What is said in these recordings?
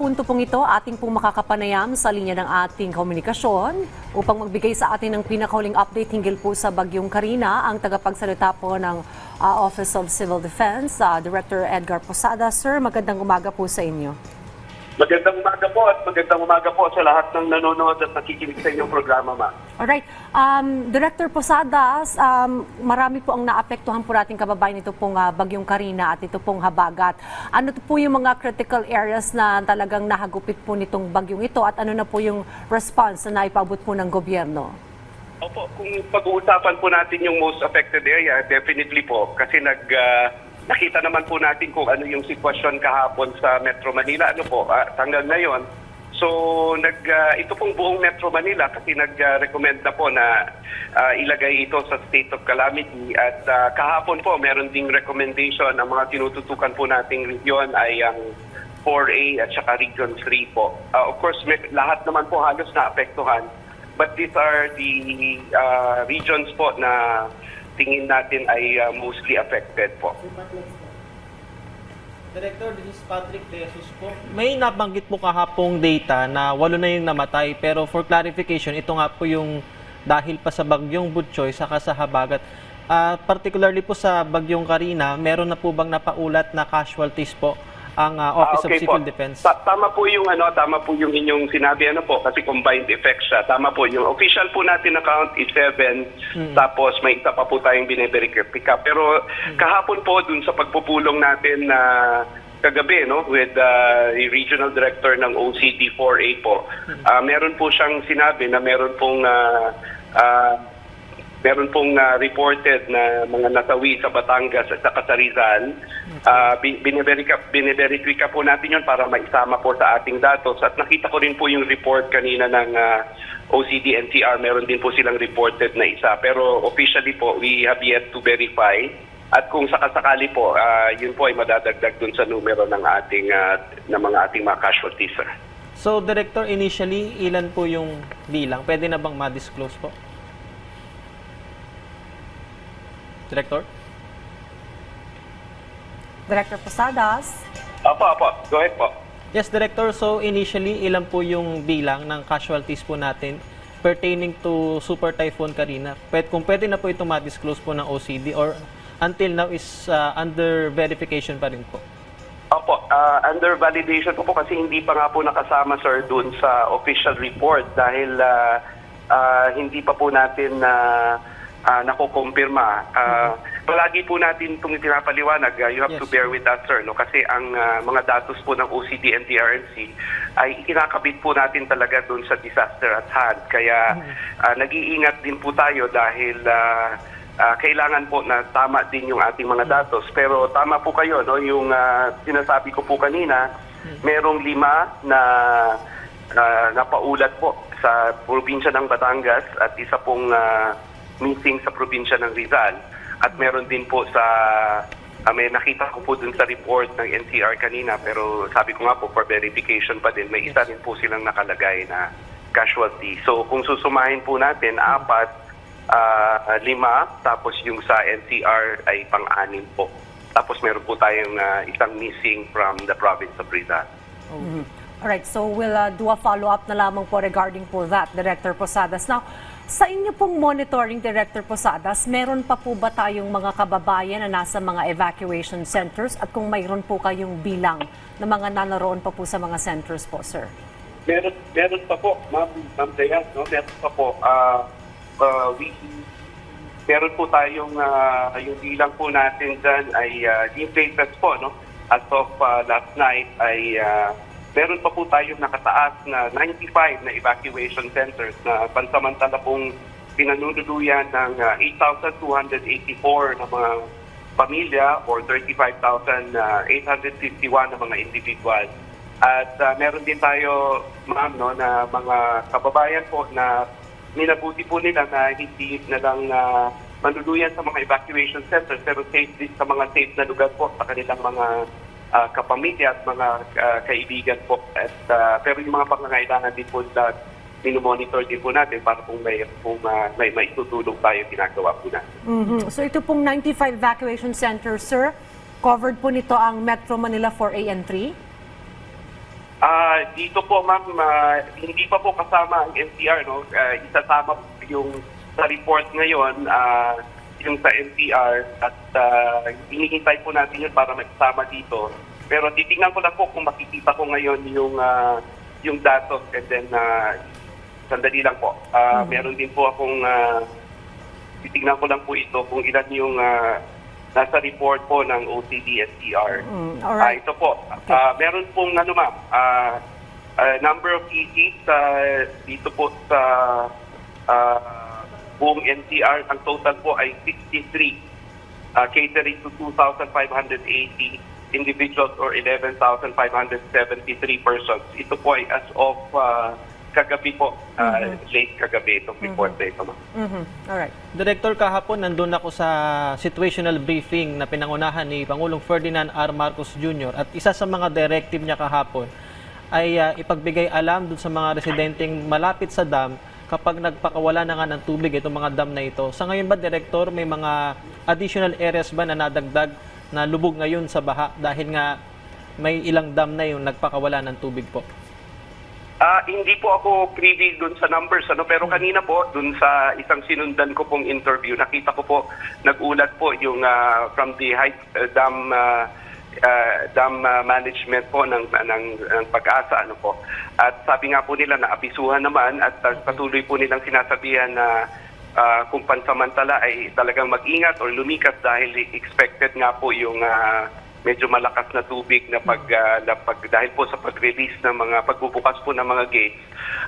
punto pong ito, ating pong makakapanayam sa linya ng ating komunikasyon upang magbigay sa atin ng pinakahuling update hinggil po sa Bagyong Karina, ang tagapagsalita po ng ah, Office of Civil Defense, ah, Director Edgar Posada. Sir, magandang umaga po sa inyo. Magandang umaga po at magandang umaga po sa lahat ng nanonood at nakikinig sa inyong programa, ma. Alright. Um, Director Posadas, um, marami po ang naapektuhan po nating kababayan ito pong ah, Bagyong Karina at ito pong Habagat. Ano po yung mga critical areas na talagang nahagupit po nitong bagyong ito at ano na po yung response na naipabot po ng gobyerno? Opo, kung pag-uusapan po natin yung most affected area, definitely po. Kasi nag, ah, nakita naman po natin kung ano yung sitwasyon kahapon sa Metro Manila. Ano po, at hanggang ngayon. So, nag, ah, ito pong buong Metro Manila kasi nag-recommend na po na ah, ilagay ito sa state of calamity. At ah, kahapon po, meron ding recommendation ang mga tinututukan po nating region ay ang 4A at saka Region 3 po. Ah, of course, may, lahat naman po halos na apektuhan. But these are the uh, regions po na tingin natin ay uh, mostly affected po. Director, this is Patrick De Jesus po. May nabanggit po kahapong data na walo na yung namatay pero for clarification, ito nga po yung dahil pa sa bagyong Butchoy saka sa Habagat. Ah, particularly po sa bagyong Karina, meron na po bang napaulat na casualties po ang ah, Office Ah, okay of Civil po. Defense? Ta- tama po yung ano, tama po yung inyong sinabi ano po kasi combined effect siya. Tama po yung official po natin account is 7 tapos may isa pa po tayong bine-verify. Pero kahapon po dun sa pagpupulong natin na kagabi no with uh, the regional director ng OCD 4A po. ah, meron po siyang sinabi na meron pong ah, ah, meron pong ah, reported na mga nasawi sa Batangas at sa Rizal. Uh, biniverify, biniverify po natin yun para maisama po sa ating datos. At nakita ko rin po yung report kanina ng ah, OCD NCR. Meron din po silang reported na isa. Pero officially po, we have yet to verify. At kung sakasakali po, ah, yun po ay madadagdag dun sa numero ng ating ah, ng mga ating mga casualties. So, Director, initially, ilan po yung bilang? Pwede na bang ma-disclose po? Director? Director Posadas? Apo, apo. Go ahead po. Yes, Director. So initially, ilan po yung bilang ng casualties po natin pertaining to Super Typhoon Karina? Pwede, kung pwede na po ito ma-disclose po ng OCD or until now is uh, under verification pa rin po. Opo, ah, under validation po po kasi hindi pa nga po nakasama sir dun sa official report dahil ah, ah, hindi pa po natin na uh, nakukumpirma. Ah, Palagi po natin itong pinapaliwanag, ah, you have to Yes. bear with that sir, no? kasi ang ah, mga datos po ng OCD and TRNC ay ikinakabit po natin talaga dun sa disaster at hand. Kaya ah, nag-iingat din po tayo dahil ah, Ah, kailangan po na tama din yung ating mga datos. Pero tama po kayo, no? yung ah, sinasabi ko po kanina, merong lima na ah, napaulat po sa probinsya ng Batangas at isa pong ah, missing sa probinsya ng Rizal. At meron din po sa, ah, may nakita ko po dun sa report ng NCR kanina, pero sabi ko nga po for verification pa din, may isa din po silang nakalagay na casualty. So kung susumahin po natin, apat, Ah, lima, tapos yung sa NCR ay pang-anim po. Tapos meron po tayong ah, isang missing from the province of Rizal. Mhm. Alright, so we'll uh, do a follow-up na lamang po regarding po that, Director Posadas. Now, sa inyo pong monitoring, Director Posadas, meron pa po ba tayong mga kababayan na nasa mga evacuation centers at kung mayroon po kayong bilang na mga nanaroon pa po sa mga centers po, sir? Meron, meron pa po, ma'am, ma'am Dayan, no? meron pa po. Ah, ah, we, meron po tayong, ah, yung bilang po natin dyan ay uh, yung latest po, no? As of ah, last night ay ah, meron pa po tayong nakataas na 95 na evacuation centers na pansamantala pong pinanunuluyan ng ah, 8,284 na mga pamilya or 35,851 na mga individual. At ah, meron din tayo, ma'am, no, na mga kababayan po na minabuti po nila na hindi na lang uh, manluluyan sa mga evacuation centers pero safe din sa mga safe na lugar po sa kanilang mga ah, kapamilya at mga ah, kaibigan po. At, ah, pero yung mga pangangailangan din po na minomonitor din po natin para kung may, kung, ah, may, may tutulong tayo ginagawa po natin. Mhm. So ito pong 95 evacuation centers, sir, covered po nito ang Metro Manila 4A and 3? Ah, dito po ma'am, ah, hindi pa po kasama ang NCR no. Ah, isasama po yung sa report ngayon ah, yung sa NCR at uh, hinihintay po natin yun para magsama dito. Pero titingnan ko lang po kung makikita ko ngayon yung ah, yung datos and then ah, sandali lang po. Ah, Meron din po akong ah, titingnan ko lang po ito kung ilan yung ah, nasa report po ng OCD SCR. Mm, Ah, alright. ito po. Okay. Ah, meron pong ano ma'am, ah, ah, number of ECs ah, dito po sa ah, buong NCR, ang total po ay 63 ah, catering to 2,580 individuals or 11,573 persons. Ito po ay as of ah, kagabi po, ah, late kagabi itong report na ito. Mhm. Alright. Director, kahapon nandun ako sa situational briefing na pinangunahan ni Pangulong Ferdinand R. Marcos Jr. At isa sa mga directive niya kahapon ay ah, ipagbigay alam dun sa mga residenteng malapit sa dam kapag nagpakawala na nga ng tubig itong mga dam na ito. Sa ngayon ba, Director, may mga additional areas ba na nadagdag na lubog ngayon sa baha dahil nga may ilang dam na yung nagpakawala ng tubig po? Ah, hindi po ako privy dun sa numbers ano pero kanina po dun sa isang sinundan ko pong interview nakita ko po nagulat po yung ah, from the high uh, dam ah, ah, dam ah, management po ng ng, ng pag-asa ano po. At sabi nga po nila na abisuhan naman at ah, patuloy po nilang sinasabihan na ah, kung pansamantala ay talagang mag-ingat or lumikas dahil expected nga po yung ah, medyo malakas na tubig na pag, ah, na pag dahil po sa pag-release ng mga pagbubukas po ng mga gates.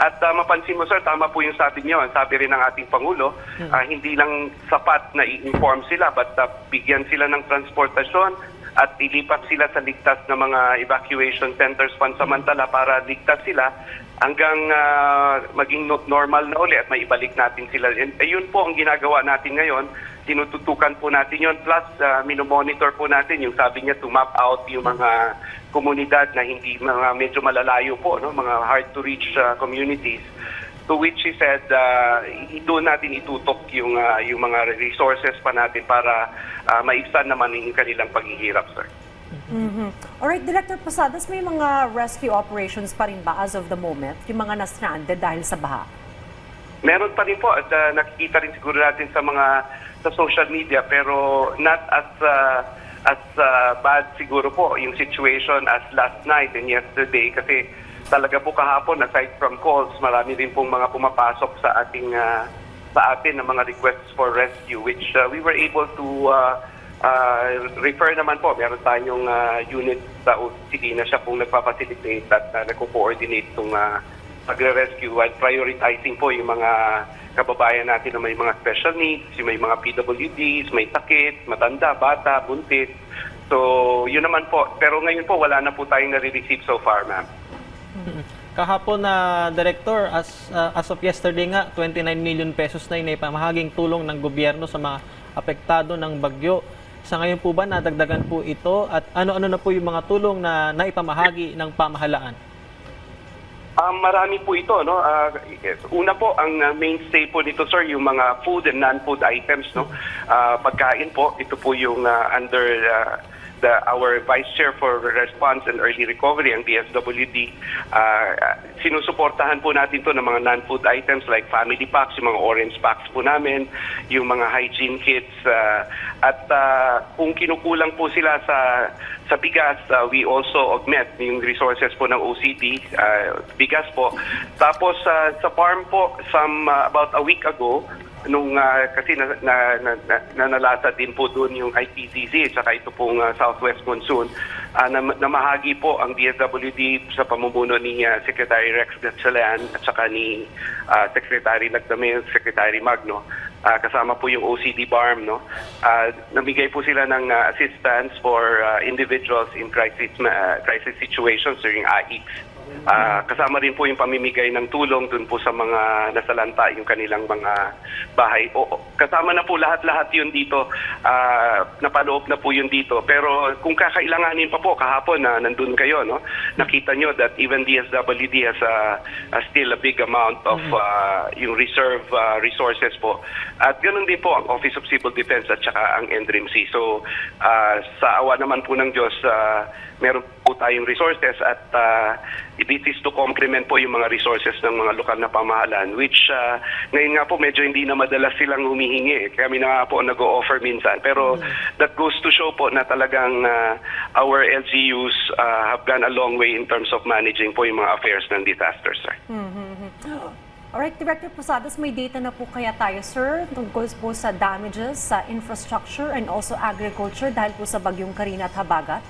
At ah, mapansin mo sir, tama po yung sabi niyo, ang sabi rin ng ating pangulo, ah, hindi lang sapat na i-inform sila but ah, bigyan sila ng transportasyon at ilipat sila sa ligtas na mga evacuation centers pansamantala para ligtas sila hanggang ah, maging no- normal na uli at maibalik natin sila. And ayun po ang ginagawa natin ngayon. Tinututukan po natin yon plus uh, minomonitor po natin yung sabi niya to map out yung mga komunidad na hindi mga medyo malalayo po, no? mga hard to reach ah, communities to which he said uh, doon natin itutok yung ah, yung mga resources pa natin para uh, maibsan naman yung kanilang paghihirap, sir. Mhm. Alright, Director Posadas, may mga rescue operations pa rin ba as of the moment? Yung mga na-stranded dahil sa baha? Meron pa rin po at uh, nakikita rin siguro natin sa mga sa social media pero not as uh, as uh, bad siguro po yung situation as last night and yesterday kasi talaga po kahapon aside from calls marami rin pong mga pumapasok sa ating uh, sa atin ng mga requests for rescue which uh, we were able to uh, uh, refer naman po meron tayong uh, unit sa OCD na siya pong nagpapacilitate at uh, nagko-coordinate itong uh, pagre-rescue at prioritizing po yung mga kababayan natin na may mga special needs, may mga PWDs, may sakit, matanda, bata, buntis. So, yun naman po. Pero ngayon po, wala na po tayong nare-receive so far, ma'am. Kahapon na director as uh, as of yesterday nga 29 million pesos na inipamahaging tulong ng gobyerno sa mga apektado ng bagyo. Sa ngayon po ba nadagdagan po ito at ano-ano na po yung mga tulong na naipamahagi ng pamahalaan? Ah, marami po ito, no? Ah, una po, ang ah, mainstay po nito, sir, yung mga food and non-food items, no? Ah, pagkain po, ito po yung ah, under ah, the our Vice Chair for Response and Early Recovery, ang DSWD. Ah, sinusuportahan po natin to ng mga non-food items like family packs, yung mga orange packs po namin, yung mga hygiene kits, ah, at ah, kung kinukulang po sila sa sa bigas, uh, we also augment yung resources po ng OCD, uh, bigas po. Tapos uh, sa farm po, some uh, about a week ago, nung uh, kasi na, na, na, na, nanalasa din po doon yung IPCC saka ito pong uh, Southwest Monsoon, uh, na, namahagi po ang DSWD sa pamumuno ni uh, Secretary Rex Gatchalian at saka ni uh, Secretary Lagdamel, Secretary Magno. Ah, kasama po yung OCD BARM no? Ah, namigay po sila ng ah, assistance for ah, individuals in crisis ah, crisis situations during AIX Ah, kasama rin po yung pamimigay ng tulong dun po sa mga nasalanta yung kanilang mga bahay. O kasama na po lahat-lahat yun dito. Ah, napaloob na po yun dito. Pero kung kakailanganin pa po kahapon na nandun kayo no? Nakita nyo that even DSWD has a, a still a big amount of ah, yung reserve ah, resources po. At ganoon din po ang Office of Civil Defense at saka ang NDRIMC. So ah, sa awa naman po ng Diyos, ah, meron po tayong resources at ah, this is to complement po yung mga resources ng mga lokal na pamahalaan which ah, ngayon nga po medyo hindi na madalas silang humihingi. Kami na nga po nag-o-offer minsan. Pero that goes to show po na talagang ah, our LGUs ah, have gone a long way in terms of managing po yung mga affairs ng disaster, sir. Alright, Director Posadas, may data na po kaya tayo, sir, tungkol po sa damages sa infrastructure and also agriculture dahil po sa bagyong Karina at Habagat?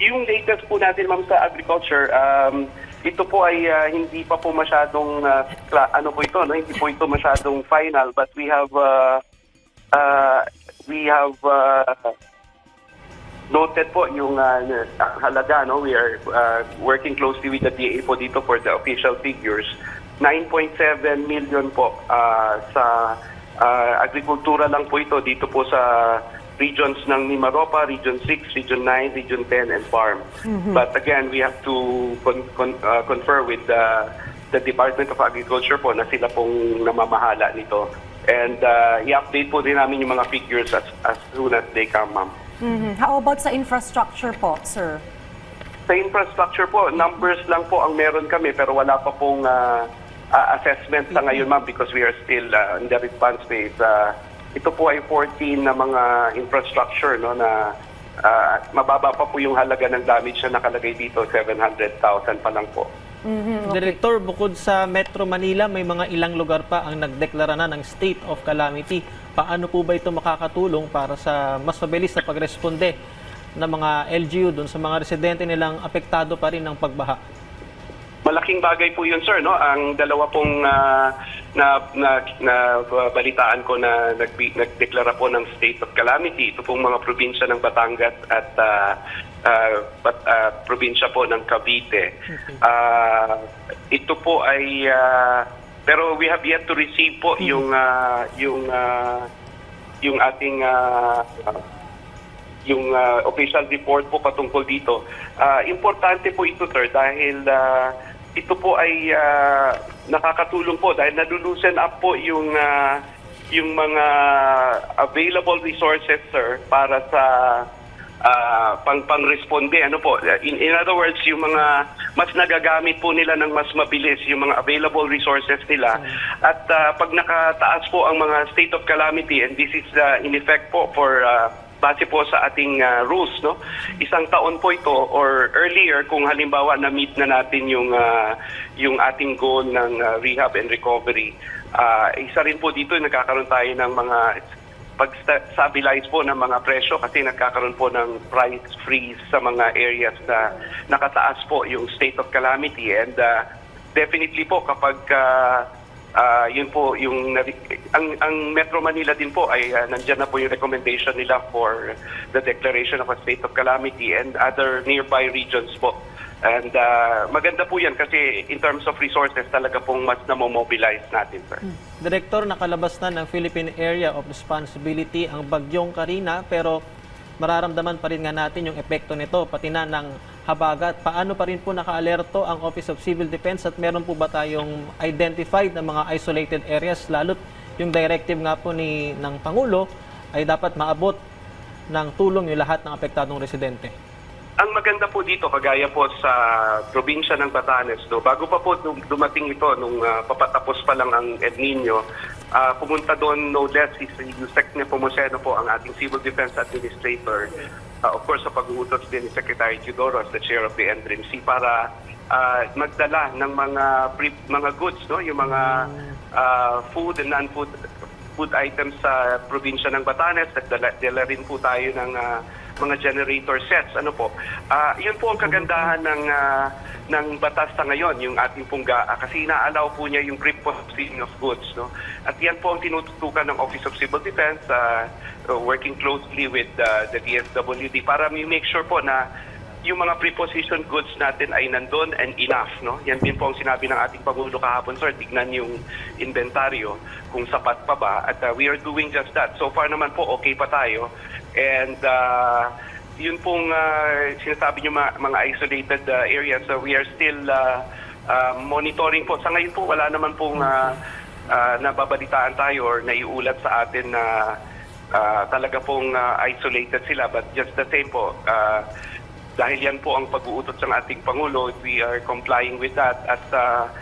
Yung latest po natin, ma'am, sa agriculture, um, ito po ay ah, hindi pa po masyadong, kla- ano po ito, no? hindi po ito masyadong final, but we have, uh, uh, we have uh, noted po yung na- halaga, no? we are uh, working closely with the DA po dito for the official figures. 9.7 million po ah, sa ah, agrikultura lang po ito dito po sa regions ng Mimaropa, Region 6, Region 9, Region 10, and Farm. But again, we have to con- con- uh, confer with the, the Department of Agriculture po na sila pong namamahala nito. And uh, i-update po din namin yung mga figures as, as soon as they come, ma'am. Mhm. How about sa infrastructure po, sir? Sa infrastructure po, numbers lang po ang meron kami pero wala pa pong ah, ah, assessment sa ngayon, ma'am, because we are still ah, in the response phase. Ah, ito po ay 14 na mga infrastructure no na ah, mababa pa po yung halaga ng damage na nakalagay dito, 700,000 pa lang po. Director, bukod sa Metro Manila, may mga ilang lugar pa ang nagdeklara na ng state of calamity. Paano po ba ito makakatulong para sa mas mabilis na pagresponde ng mga LGU doon sa mga residente nilang apektado pa rin ng pagbaha? Malaking bagay po yun, sir, no? Ang dalawa pong ah, na, na, na uh, balitaan ko na nag, nagdeklara po ng state of calamity. Ito pong mga probinsya ng Batangas at ah, ah, bat, ah, probinsya po ng Cavite. Ah, ito po ay ah, pero we have yet to receive po yung ah, yung ah, yung ating ah, yung uh, official report po patungkol dito. Ah, importante po ito, sir, dahil ah, ito po ay ah, nakakatulong po dahil nadulusen up po yung ah, yung mga available resources, sir, para sa ah, pang pang-responde. Ano po? In, in other words, yung mga mas nagagamit po nila ng mas mabilis yung mga available resources nila. At ah, pag nakataas po ang mga state of calamity and this is ah, in effect po for ah, base po sa ating ah, rules, no? Isang taon po ito or earlier kung halimbawa na-meet na natin yung ah, yung ating goal ng ah, rehab and recovery. ah, isa rin po dito nagkakaroon tayo ng mga pag-stabilize po ng mga presyo kasi nagkakaroon po ng price freeze sa mga areas na nakataas po yung state of calamity and ah, definitely po kapag ah, Ah, yun po yung ang ang Metro Manila din po ay uh, nandiyan na po yung recommendation nila for the declaration of a state of calamity and other nearby regions po. And ah, maganda po yan kasi in terms of resources talaga pong mas na-mobilize natin, sir. Director, nakalabas na ng Philippine Area of Responsibility ang bagyong Karina pero mararamdaman pa rin nga natin yung epekto nito pati na ng habagat. Paano pa rin po nakaalerto ang Office of Civil Defense at meron po ba tayong identified na mga isolated areas lalo't yung directive nga po ni ng Pangulo ay dapat maabot ng tulong yung lahat ng apektadong residente. Ang maganda po dito, kagaya po sa probinsya ng Batanes, no, bago pa po dum- dumating ito, nung ah, papatapos pa lang ang El Nino, ah, pumunta doon no less si Yusek Nepomuceno po, ang ating Civil Defense Administrator. Ah, of course, sa pag-uutos din ni Secretary Teodoro as the chair of the NDRIMC para ah, magdala ng mga pre- mga goods, no, yung mga ah, food and non-food food items sa probinsya ng Batanes. Nagdala dala rin po tayo ng ah, mga generator sets. Ano po? Ah, yun po ang kagandahan ng ah, ng batas sa ngayon, yung ating pong GAA, kasi inaalaw po niya yung pre-processing of goods. No? At yan po ang tinututukan ng Office of Civil Defense, ah, uh, working closely with ah, the DSWD para make sure po na yung mga prepositioned goods natin ay nandun and enough, no? Yan din po ang sinabi ng ating Pangulo kahapon, sir. Tignan yung inventaryo kung sapat pa ba. At uh, we are doing just that. So far naman po, okay pa tayo. And uh, yun pong uh, sinasabi nyo mga, mga isolated uh, areas, so we are still uh, uh, monitoring po. Sa ngayon po, wala naman pong uh, uh, nababalitaan tayo or naiulat sa atin na uh, talaga pong uh, isolated sila. But just the same po, uh, dahil yan po ang pag-uutot ng ating Pangulo, we are complying with that. At ah,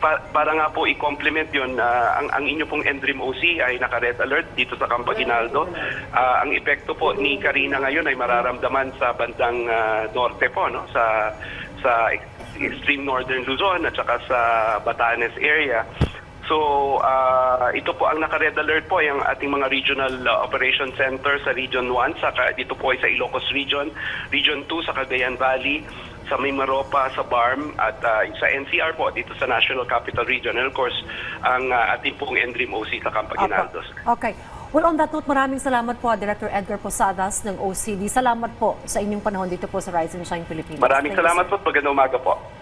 pa- para nga po i-complement yun, ah, ang, ang inyo pong NDRIM OC ay naka-red alert dito sa Campo Aguinaldo. Ah, ang epekto po ni Karina ngayon ay mararamdaman sa bandang ah, norte po, no? sa sa ex- extreme northern Luzon at saka sa Batanes area. So, ah, ito po ang naka-red alert po yung ating mga regional ah, operation center sa Region 1, saka dito po ay sa Ilocos Region, Region 2 sa Cagayan Valley, sa Mimaropa, sa BARM, at ah, sa NCR po dito sa National Capital Region. And of course, ang ah, ating pong NDRIM OC sa Campo Aguinaldos. Opo. Okay. Well, on that note, maraming salamat po, Director Edgar Posadas ng OCD. Salamat po sa inyong panahon dito po sa Rise and Shine Pilipinas. Maraming Thank you, salamat sir. po. Magandang umaga po.